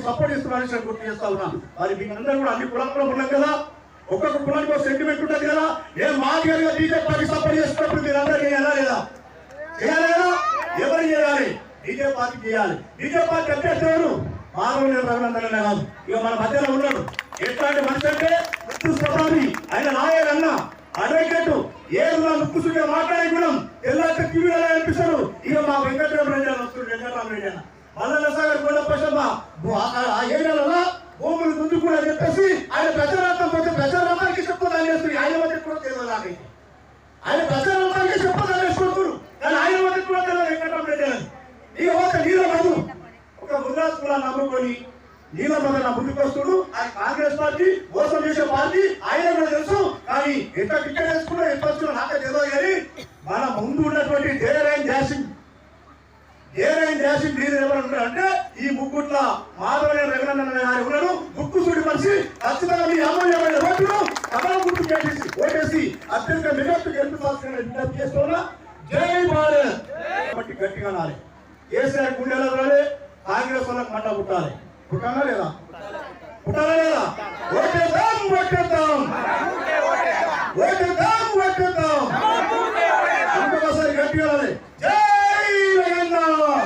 వ్యక్తి సపోర్ట్ ఇస్తున్న విషయం గుర్తు చేస్తా ఉన్నాను మరి మీ అందరూ కూడా అన్ని కులాల్లో ఉన్నాం కదా. ఒక్కొక్క కులానికి ఒక సెంటిమెంట్ ఉంటుంది కదా. ఏ మాదిరిగా బీజేపీ పార్టీ సపోర్ట్ చేస్తున్నప్పుడు మీరు అందరూ చేయాలా లేదా? చేయాలి కదా ఎవరు చేయాలి? బీజేపీ పార్టీ చేయాలి. బీజేపీ పార్టీ అభ్యర్థి ఎవరు? మాధవ రఘునందన కాదు. ఇక మన మధ్యలో ఉన్నాడు ఎట్లాంటి మనిషి అంటే ముత్తు స్వభావి ఆయన లాయర్ అన్న అడ్వకేట్ ఏదున్నా ముక్కుసుగా మాట్లాడే గుణం ఎల్లాంటి టీవీలో అనిపిస్తారు. ఇక మా వెంకటరామరెడ్డి వస్తుంది వెంకటరామరెడ్డి అన్న. మళ్ళీ సాగర్ ఏరియాలలో భూములు ముందు కూడా చెప్పేసి ఆయన ప్రచారార్థం కొంచెం ప్రచారార్థానికి చెప్పదని చేస్తుంది ఆయన వద్ద కూడా తెలియదు నాకైతే ఆయన ప్రచారార్థానికి చెప్పదని వేసుకుంటారు కానీ ఆయన వద్ద కూడా తెలియదు వెంకటరామరెడ్డి అని ఈ ఒక నీళ్ళ కాదు. ఒక ముద్రాజ్ కూడా నమ్ముకొని నీళ్ళ మొదల ముందుకొస్తుడు ముందుకు వస్తుడు ఆయన కాంగ్రెస్ పార్టీ మోసం చేసే పార్టీ. ఆయన కూడా తెలుసు. కానీ ఎంత టికెట్ వేసుకున్నా ఎంత వచ్చినా నాకే తెలియదు కానీ మన ముందు ఉన్నటువంటి దేవరాయన్ జాసింగ్ ఏదైనా దేశం మీరు ఎవరు ఉన్నారు అంటే ఈ ముగ్గుట్ల మాధవనే రఘునందన్ గారు ఉన్నాడు. ముక్కు మనిషి. ఖచ్చితంగా మీ అమూల్యమైన ఓటును కమల గుర్తు చేసేసి ఓటేసి అత్యంత మెజార్టీ గెలిపించాల్సిన విజ్ఞప్తి చేస్తున్నా జై భారత్! కాబట్టి గట్టిగా నాలి కేసీఆర్ గుండెలో రాలే కాంగ్రెస్ వాళ్ళకి మంట పుట్టాలి. పుట్టాలా లేదా? పుట్టాలా లేదా? ఓటేద్దాం ఓటేద్దాం! ఓటేద్దాం ఓటేద్దాం! ఇంకొకసారి గట్టిగా నాలి జై రగన్న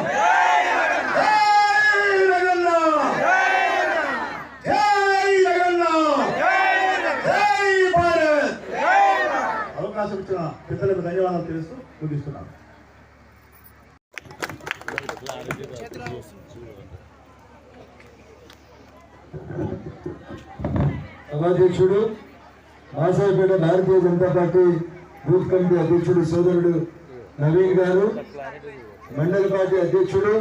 జై రగన్న జై రగన్న జై భారత్ అవకాశం ఇచ్చిన పెద్దలకు ధన్యవాదాలు తెలుస్తూ ముగిస్తున్నాను. సభాధ్యక్షుడు Masaipeta Bharatiya Janata party booth committee అధ్యక్షుడు సోదరుడు నవీన్ గారు మండల పార్టీ అధ్యక్షుడు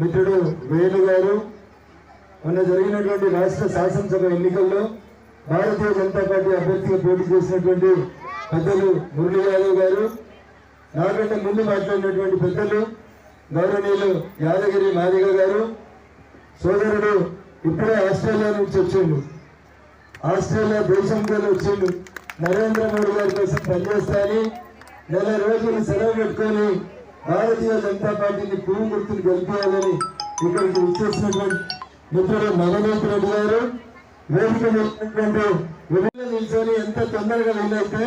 మిత్రుడు వేణు గారు. మొన్న జరిగినటువంటి రాష్ట్ర శాసనసభ ఎన్నికల్లో భారతీయ జనతా పార్టీ అభ్యర్థిగా పోటీ చేసినటువంటి పెద్దలు మురళీ యాదవ్ గారు నాకంటే ముందు మాట్లాడినటువంటి పెద్దలు గౌరవనీయులు యాదగిరి మాదిగ గారు సోదరుడు ఇప్పుడే ఆస్ట్రేలియా నుంచి వచ్చిండు. ఆస్ట్రేలియా దేశం వచ్చిండు. నరేంద్ర మోడీ గారి కోసం పనిచేస్తానని నెల రోజులు సెలవు పెట్టుకొని భారతీయ జనతా పార్టీని పువ్వు గుర్తులు గెలిపేయాలని ఇక్కడికి వచ్చేసినటువంటి మిత్రుడు నవనీత్ రెడ్డి గారు వేదిక ఉదయం నిల్చొని ఎంత తొందరగా వీలైతే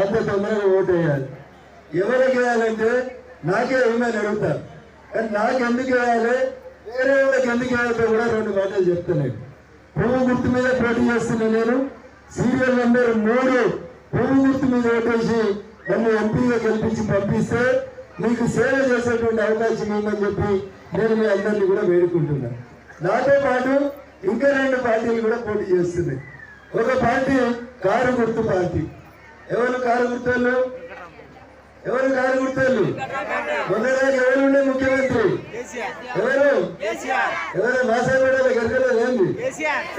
అంత తొందరగా ఓటు వేయాలి ఎవరికి వేయాలంటే నాకే ఏమని అడుగుతారు. కానీ నాకు ఎందుకు వేయాలి? వేరే వాళ్ళకి ఎందుకు వేయాలో కూడా రెండు మాటలు చెప్తున్నాను పువ్వు గుర్తు మీద పోటీ చేస్తున్నా నేను సీరియల్ నెంబర్ మూడు పువ్వు గుర్తు మీద ఓటేసి నన్ను ఎంపీగా గెలిపించి పంపిస్తే మీకు సేవ చేసేటువంటి అవకాశం ఇవ్వమని చెప్పి నేను మీ అందరినీ కూడా వేడుకుంటున్నాను. నాతో పాటు ఇంకా రెండు పార్టీలు కూడా పోటీ చేస్తున్నాయి. ఒక పార్టీ కారు గుర్తు పార్టీ. ఎవరు కారు గుర్తోళ్ళు? ఎవరు కారు గుర్తోళ్ళు? మొన్నదాకా ఎవరు ఉండే ముఖ్యమంత్రి? ఎవరు? ఎవరు మాసాపేటలో గెలకలేదు ఏంది?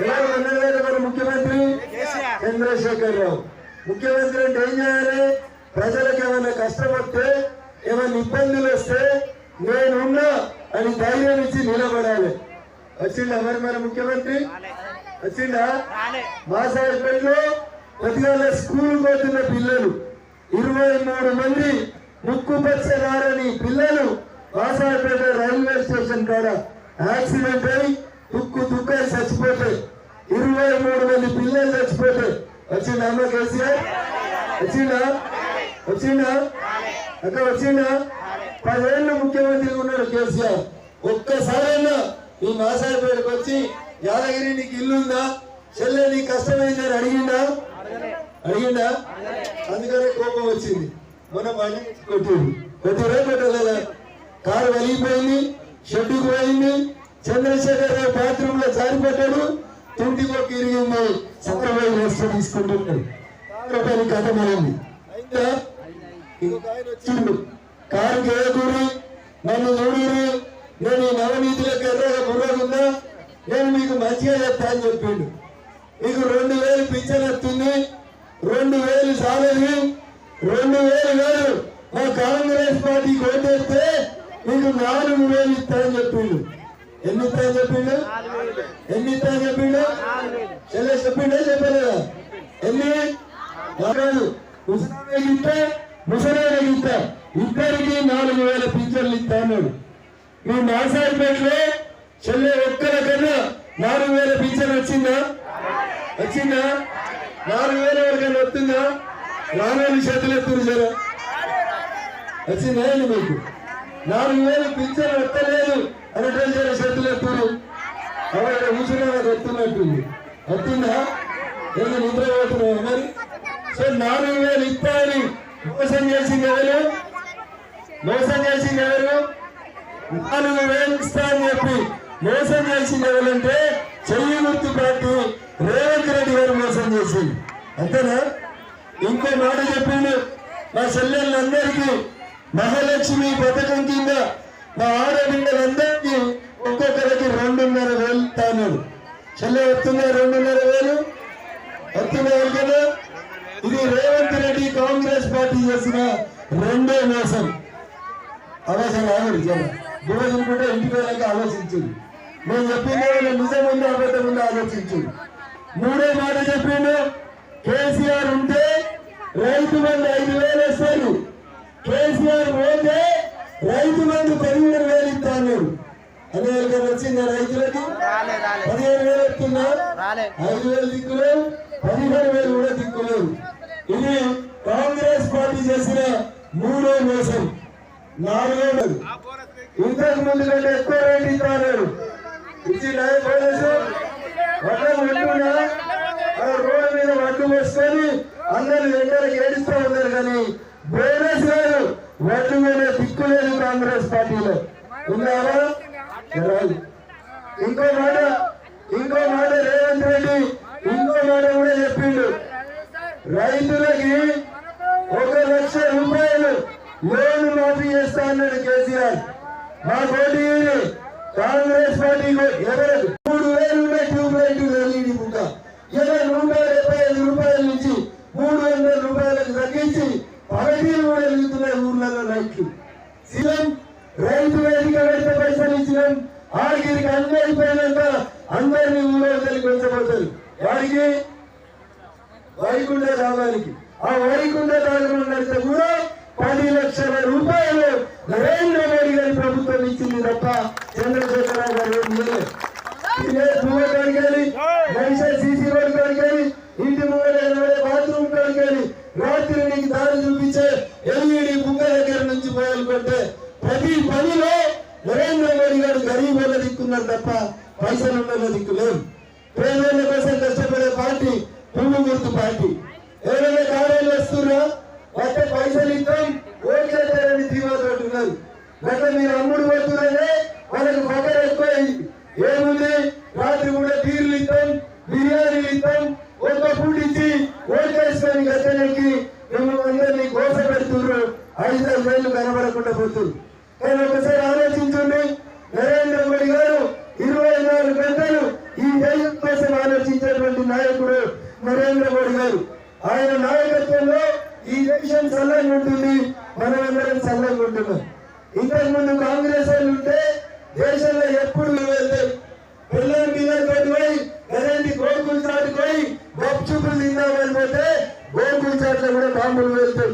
ఎవరు మొన్నదాకా మన ముఖ్యమంత్రి? చంద్రశేఖర్ రావు ముఖ్యమంత్రి అంటే ఏం చేయాలి? ప్రజలకు ఏమైనా కష్టం వస్తే ఏమైనా ఇబ్బందులు వస్తే నేనున్నా అని ధైర్యం ఇచ్చి నిలబడాలి. వచ్చిండా మరి మన ముఖ్యమంత్రి? వచ్చిండా మా సాయిపేటలో పొద్దుగాల స్కూల్ పోతున్న పిల్లలు. ఇరవై మూడు మంది ముక్కు పచ్చగారని పిల్లలు వాసాపేట రైల్వే స్టేషన్ కాడ యాక్సిడెంట్ అయి తుక్కు తుక్కని చచ్చిపోతే ఇరవై మూడు మంది పిల్లలు చచ్చిపోతే వచ్చిందా అమ్మ కేసీఆర్? వచ్చిందా? వచ్చిందా? అక్క వచ్చిందా? పదేళ్ళు ముఖ్యమంత్రి ఉన్నాడు కేసీఆర్. ఒక్కసారైనా ఈ మాసాపేటకు వచ్చి యాదగిరి నీకు ఇల్లుందా? చెల్లె నీకు కష్టమైందని అడిగిందా? అడిగిందా? అందుకనే కోపం వచ్చింది. మన బండి కొట్టింది. కొట్టిరే కొట్టలేదా? కారు వలిగిపోయింది షెడ్డుకు పోయింది. చంద్రశేఖర్ రావు బాత్రూమ్లో జారిపడ్డాడు. తుంటి మొక్క ఇరిగింది. చంద్రబాబు వేస్తూ తీసుకుంటున్నాడు. రూపాయలు కథ మారింది అయిందా? ఇంకొక ఆయన వచ్చిండు. నన్ను చూడురి నేను ఈ నవనీతిలోకి ఎర్రగా ఉందా నేను మీకు మంచిగా చెప్తా అని చెప్పిండు. మీకు రెండు వేలు పింఛన్ వస్తుంది రెండు వేలు సాలరీ రెండు వేలు వేలు. మా కాంగ్రెస్ పార్టీకి ఓటేస్తే మీకు నాలుగు వేలు ఇస్తానని చెప్పిండు. ఎన్ని ఇస్తానని చెప్పిండు? ఎన్ని ఇస్తానని చెప్పిండు? చెల్లె చెప్పిండే చెప్పలేదా ఎన్ని నాలుగు ముసలి ఇస్తే ముసలి ఇస్తా ఇద్దరికి నాలుగు వేల పింఛన్లు ఇస్తా అన్నాడు మీ మాసాయిపేటలో చెల్లె ఒక్కరికైనా పింఛన్ వచ్చిందా? వచ్చిందా? నాలుగు వేల వరకు వస్తుందా? రాను చేతులు ఎత్తురు జరా. వచ్చిందా మీకు? నాలుగు వేలు పింఛన్ వస్తలేదు అనేటువంటి జర చేతులు ఎత్తురు అక్కడ కూర్చున్నా వస్తున్నట్టుంది వస్తుందా? ఎందుకు నిద్ర పోతున్నావు మరి? సో నాలుగు వేలు ఇస్తాయని మోసం చేసింది ఎవరు? మోసం చేసింది ఎవరు? నాలుగు వేలు ఇస్తా అని చెప్పి మోసం చేసింది ఎవరంటే చెయ్యి గుర్తు పార్టీ రేవంత్ రెడ్డి గారు మోసం చేసింది. అంతేనా? ఇంకో మాట చెప్పిండు మా చెల్లెళ్ళందరికీ మహాలక్ష్మి పథకం కింద మా ఆడబిడ్డలందరికీ ఒక్కొక్కరికి రెండున్నర వేలు తాన్నాడు చెల్లె వస్తున్నా రెండున్నర వేలు? వస్తున్నారు కదా ఇది రేవంత్ రెడ్డి కాంగ్రెస్ పార్టీ చేసిన రెండో మోసం. ఆలోచన ఆవిడ జనం దివజనుకుంటే ఇంటికి వెళ్ళాక ఆలోచించింది నేను చెప్పింది నిజం ఉందో అబద్ధం ఉందో ఆలోచించుడు మూడో మాట చెప్పిండు కేసీఆర్ ఉంటే రైతు బంధు ఐదు వేలు వేస్తారు. కేసీఆర్ పోతే రైతు బంధు పదిహేను వేలు ఇస్తాను. అదే ఎవరికైనా వచ్చిందా రైతులకి. పదిహేను వేలు వస్తుందా ఐదు వేలు దిక్కులేవు పదిహేను వేలు కూడా దిక్కులేవు ఇది కాంగ్రెస్ పార్టీ చేసిన మూడో మోసం. నాలుగో ఇంతకు ముందు కంటే ఎక్కువ రేటు ఇస్తాడు ఇచ్చి నాయ పోలీసు వడ్డం వింటున్నా రోడ్డు మీద వడ్డు వేసుకొని అందరు ఎండలకు ఏడుస్తూ ఉన్నారు కానీ బోనస్ లేదు. వడ్డు మీద దిక్కు లేదు కాంగ్రెస్ పార్టీలో. ఉన్నారా ఇంకో మాట ఇంకో మాట రేవంత్ రెడ్డి ఇంకో మాట కూడా చెప్పిండు. రైతులకి ఒక లక్ష రూపాయలు లోన్ మాఫీ చేస్తా అన్నాడు కేసీఆర్. మా కోటి కాంగ్రెస్ పార్టీ ఎవరు మూడు వేలు ఉన్నాయి ట్యూబ్ లైట్ ఎల్ఈడి బుక్క ఇరవై నూట డెబ్బై ఐదు రూపాయల నుంచి మూడు వందల రూపాయలకు తగ్గించి పదహీను కూడా వెళ్తున్నాయి ఊర్లలో లైట్లు సీఎం రైతు వేదిక పెడితే పైసలు ఇచ్చినాం ఆడికి అన్నీ అయిపోయినాక అందరినీ ఊళ్ళో తెలిసి పెంచబోతారు వాడికి వైకుంఠ ధామానికి ఆ వైకుంఠ ధామం నడితే కూడా పది లక్షల రూపాయలు నరేంద్ర మోడీ గారి ప్రభుత్వం ఇచ్చింది తప్ప చంద్రశేఖరరావు గారు ఏం చేయలేదు. ఇదే పువ్వు కడిగాలి మనిషి సీసీ రోడ్ కడిగాలి ఇంటి ముంగడ నిలబడే బాత్రూమ్ కడిగాలి రాత్రి నీకు దారి చూపించే ఎల్ఈడి బుక్క దగ్గర నుంచి మొదలుకుంటే ప్రతి పనిలో నరేంద్ర మోడీ గారు గరీబ్ వాళ్ళ దిక్కున్నారు తప్ప పైసలు ఉన్న దిక్కు లేదు పేదల కోసం కష్టపడే పార్టీ పువ్వు గుర్తు పార్టీ. ఎవరైనా కార్యాలు వస్తున్నా అంటే పైసలు ఇస్తాం ఓట్లేస్తారని ధీమాతో ఉన్నారు గత మీరు అమ్ముడు పోతున్నారే వాళ్ళకి పగర ఎక్కువైంది. ఏముంది? రాత్రి కూడా బీర్లు ఇస్తాం బిర్యానీలు ఇస్తాం ఒక్క పూట ఇచ్చి ఓట్లేసుకొని గతలకి మిమ్మల్ని అందరినీ కోస పెడుతున్నారు. ఐదారు ఆరు వేలు కనబడకుండా పోతుంది. కానీ ఒకసారి ఆలోచించండి నరేంద్ర మోడీ గారు ఇరవై నాలుగు గంటలు ఈ దేశం కోసం ఆలోచించేటువంటి నాయకుడు నరేంద్ర మోడీ గారు ఆయన నాయకత్వంలో ఈ దేశం చల్లగా ఉంటుంది మనమందరం చల్లగా ఉంటున్నాం. ఇంతకు ముందు కాంగ్రెస్ వాళ్ళు ఉంటే దేశంలో ఎప్పుడు వెళ్తాయి పిల్లల మీద పోయి కరెంట్ గోకులు చాటుకొని గప్చుపులు తిందామని పోతే గోకులు చాట్ల కూడా బాంబులు వెళ్తాయి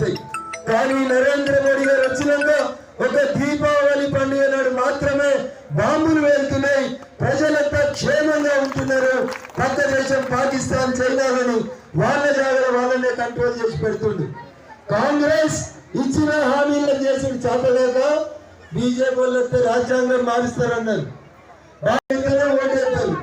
బాంబులు కానీ నరేంద్ర మోడీ గారు వచ్చినాక ఒక దీపావళి పండుగ నాడు మాత్రమే బాంబులు వెళ్తున్నాయి ప్రజలంతా క్షేమంగా ఉంటున్నారు. పక్క దేశం పాకిస్తాన్ చైనాలని వాళ్ళ జాగ్రత్త వాళ్ళనే కంట్రోల్ చేసి పెడుతుంది. కాంగ్రెస్ ఇచ్చిన హామీలను చేసిన చేతలేక బీజేపీ వాళ్ళు వస్తే రాజ్యాంగం మారుస్తారన్నారు. బాగా ఓటేస్తారు.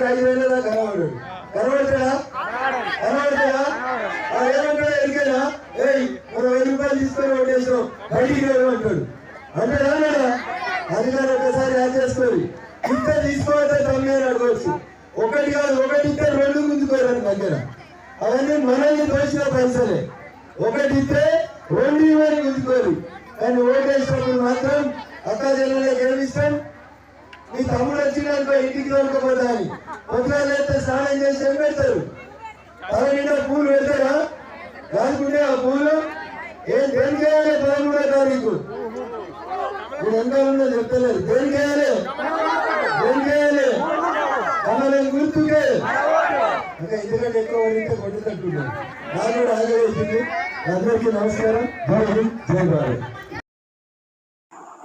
నీకు ఐదు వేల దాకా కనబడు కనబడతాడా కనబడతాడా ఏమంటాడు ఎరికేనా ఏయ్ మనం వెయ్యి రూపాయలు తీసుకొని ఓటేసాం బయటికి అంటాడు. అంటాడా అన్నాడా? అధికారులు ఒకసారి యాడ్ చేసుకోరు ఇంత తీసుకోవద్దే తమ్మే అడగవచ్చు ఒకటి కాదు ఒకటి ఇస్తే రెండు గుంజుకోరండి దగ్గర అవన్నీ మనల్ని తోచిన పైసలే. ఒకటి ఇస్తే రెండు ఇవ్వని గుంజుకోరు. కానీ ఓటేసినప్పుడు మాత్రం అక్క జల్లలకి ఏమిస్తాం మీ తమ్ముడు వచ్చినాక ఇంటికి దొరకపోతా అని పొద్దుగాలు అయితే స్నానం చేసి ఏం పెడతారు? తల నిండా పూలు పెడతారా? దానికుంటే ఆ పూలు? ఏం దేనికేయాలి పదమూడో తారీఖు నేను ఎంత ఉందో చెప్తలేదు. దేనికేయాలి దేనికేయాలి దేనికి కమలం గుర్తుకే ఇంకా ఎందుకంటే ఎక్కువ వదిలితే కొట్టుకుంటున్నాను నాకు కూడా ఆగవేసింది అందరికీ నమస్కారం. జై హింద్ జై భారత్.